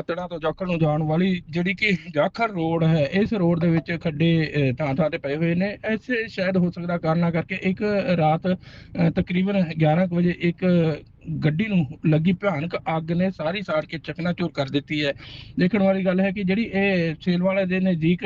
ਅਤੜਾ ਤੋਂ ਜਾਖੜ ਨੂੰ ਜਾਣ ਵਾਲੀ ਜਿਹੜੀ ਕਿ ਜਾਖੜ ਰੋਡ ਹੈ ਇਸ ਰੋਡ ਦੇ ਵਿੱਚ ਖੱਡੇ ਅ, ਥਾਂ ਥਾਂ ਤੇ ਪਏ ਹੋਏ ਨੇ। ਐਸੇ ਸ਼ਾਇਦ ਹੋ ਸਕਦਾ ਕਾਰਨਾਂ ਕਰਕੇ ਇੱਕ ਰਾਤ ਤਕਰੀਬਨ 11 ਕੁ ਵਜੇ ਇੱਕ ਗੱਡੀ ਨੂੰ ਲੱਗੀ ਭਿਆਨਕ ਅੱਗ ਨੇ ਸਾਰੀ ਸਾੜ ਕੇ ਚਕਨਾਚੂਰ ਕਰ ਦਿੱਤੀ ਹੈ। ਦੇਖਣ ਵਾਲੀ ਗੱਲ ਹੈ ਕਿ ਜਿਹੜੀ ਇਹ ਸੇਲ ਵਾਲੇ ਦੇ ਨਜ਼ਦੀਕ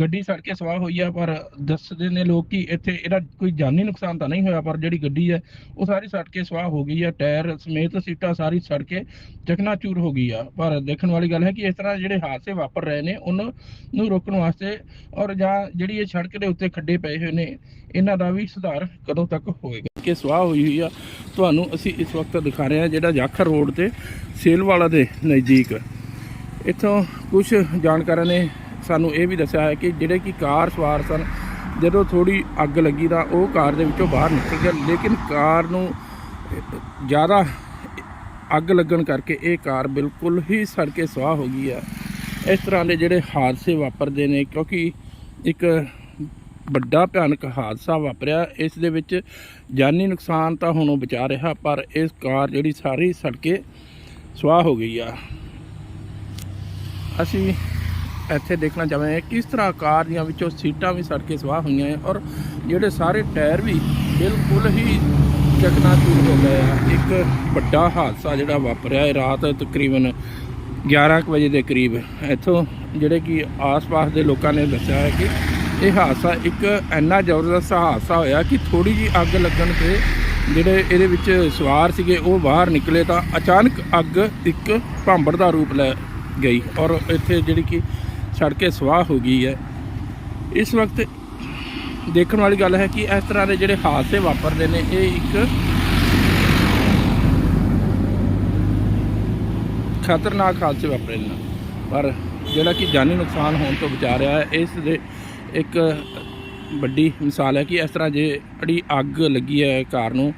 ਗੱਡੀ ਸੜ ਕੇ ਸਵਾਹ ਹੋਈ ਆ, ਪਰ ਦੱਸਦੇ ਨੇ ਲੋਕ ਕਿ ਇੱਥੇ ਇਹਦਾ ਕੋਈ ਜਾਨੀ ਨੁਕਸਾਨ ਤਾਂ ਨਹੀਂ ਹੋਇਆ, ਪਰ ਜਿਹੜੀ ਗੱਡੀ ਹੈ ਉਹ ਸਾਰੀ ਸੜ ਕੇ ਸਵਾਹ ਹੋ ਗਈ ਹੈ। ਟਾਇਰ ਸਮੇਤ ਸੀਟਾਂ ਸਾਰੀ ਸੜ ਕੇ ਚਕਨਾਚੂਰ ਹੋ ਗਈ ਆ। ਪਰ ਦੇਖਣ ਵਾਲੀ ਗੱਲ ਹੈ ਕਿ ਇਸ ਤਰ੍ਹਾਂ ਜਿਹੜੇ ਹਾਦਸੇ ਵਾਪਰ ਰਹੇ ਨੇ, ਉਹਨਾਂ ਨੂੰ ਰੋਕਣ ਵਾਸਤੇ ਔਰ ਜਾਂ ਜਿਹੜੀ ਇਹ ਸੜਕ ਦੇ ਉੱਤੇ ਖੱਡੇ ਪਏ ਹੋਏ ਨੇ, ਇਹਨਾਂ ਦਾ ਵੀ ਸੁਧਾਰ ਕਦੋਂ ਤੱਕ ਹੋਏਗਾ? ਕਿ ਸਵਾਹ ਹੋਈ ਹੋਈ ਆ, ਤੁਹਾਨੂੰ ਅਸੀਂ ਇਸ ਵਕਤ ਦਿਖਾ ਰਿਹਾ ਜਿਹੜਾ ਜਾਖਰ ਰੋਡ ਤੇ ਸੇਲਵਾਲਾ ਦੇ ਨਜ਼ਦੀਕ। ਇੱਥੋਂ ਕੁਝ ਜਾਣਕਾਰਾਂ ਨੇ ਸਾਨੂੰ ਇਹ ਵੀ ਦੱਸਿਆ ਹੈ ਕਿ ਜਿਹੜੇ ਕਿ ਕਾਰ ਸਵਾਰ ਸਨ, ਜਦੋਂ ਥੋੜੀ ਅੱਗ ਲੱਗੀ ਤਾਂ ਉਹ ਕਾਰ ਦੇ ਵਿੱਚੋਂ ਬਾਹਰ ਨਿਕਲ ਗਿਆ। ਲੇਕਿਨ ਕਾਰ ਨੂੰ ਜ਼ਿਆਦਾ ਅੱਗ ਲੱਗਣ ਕਰਕੇ ਇਹ ਕਾਰ ਬਿਲਕੁਲ ਹੀ ਸੜ ਕੇ ਸਵਾਹ ਹੋ ਗਈ ਹੈ। ਇਸ ਤਰ੍ਹਾਂ ਦੇ ਜਿਹੜੇ ਹਾਦਸੇ ਵਾਪਰਦੇ ਨੇ, ਕਿਉਂਕਿ ਇੱਕ ਵੱਡਾ ਭਿਆਨਕ ਹਾਦਸਾ ਵਾਪਰਿਆ। ਇਸ ਦੇ ਵਿੱਚ ਜਾਨੀ ਨੁਕਸਾਨ ਤਾਂ ਹੁਣ ਉਹ ਬਚਾ ਰਿਹਾ, ਪਰ ਇਸ ਕਾਰ ਜਿਹੜੀ ਸਾਰੀ ਸੜਕੇ ਸੁਆਹ ਹੋ ਗਈ ਆ। ਅਸੀਂ ਇੱਥੇ ਦੇਖਣਾ ਚਾਹਾਂਗੇ ਕਿਸ ਤਰ੍ਹਾਂ ਕਾਰ ਦੀਆਂ ਵਿੱਚੋਂ ਸੀਟਾਂ ਵੀ ਸੜ ਕੇ ਸਵਾਹ ਹੋਈਆਂ ਹੈ ਔਰ ਜਿਹੜੇ ਸਾਰੇ ਟਾਇਰ ਵੀ ਬਿਲਕੁਲ ਹੀ ਚਕਨਾਚੂਰ ਹੋ ਗਏ ਆ। ਇੱਕ ਵੱਡਾ ਹਾਦਸਾ ਜਿਹੜਾ ਵਾਪਰਿਆ ਹੈ ਰਾਤ ਤਕਰੀਬਨ 11 ਕੁ ਵਜੇ ਦੇ ਕਰੀਬ। ਇੱਥੋਂ ਜਿਹੜੇ ਕਿ ਆਸ-ਪਾਸ ਦੇ ਲੋਕਾਂ ਨੇ ਦੱਸਿਆ ਹੈ ਕਿ ਇਹ ਹਾਦਸਾ ਇੱਕ ਇੰਨਾ ਜ਼ਬਰਦਸਤ ਹਾਦਸਾ ਹੋਇਆ ਕਿ ਥੋੜੀ ਜੀ ਅੱਗ ਲੱਗਣ ਤੇ ਜਿਹੜੇ ਇਹਦੇ ਵਿੱਚ ਸਵਾਰ ਸੀਗੇ, ਉਹ ਬਾਹਰ ਨਿਕਲੇ ਤਾਂ ਅਚਾਨਕ ਅੱਗ ਇੱਕ ਭਾਂਬੜ ਦਾ ਰੂਪ ਲੈ ਗਈ ਔਰ ਇੱਥੇ ਜਿਹੜੀ ਕਿ ਸੜ ਸਵਾਹ ਹੋ ਗਈ ਹੈ। ਇਸ ਵਕਤ ਦੇਖਣ ਵਾਲੀ ਗੱਲ ਹੈ ਕਿ ਇਸ ਤਰ੍ਹਾਂ ਦੇ ਜਿਹੜੇ ਹਾਦਸੇ ਵਾਪਰਦੇ ਨੇ, ਇਹ ਇੱਕ ਖਤਰਨਾਕ ਹਾਦਸੇ ਵਾਪਰੇ ਨੇ। ਪਰ ਜਿਹੜਾ ਕਿ ਜਾਨੀ ਨੁਕਸਾਨ ਹੋਣ ਤੋਂ ਬਚਾ ਰਿਹਾ ਹੈ, ਇਸ ਦੇ ਇੱਕ ਵੱਡੀ ਮਿਸਾਲ ਹੈ ਕਿ ਇਸ ਤਰ੍ਹਾਂ ਜੇ ਜਿਹੜੀ ਅੱਗ ਲੱਗੀ ਹੈ ਕਾਰ ਨੂੰ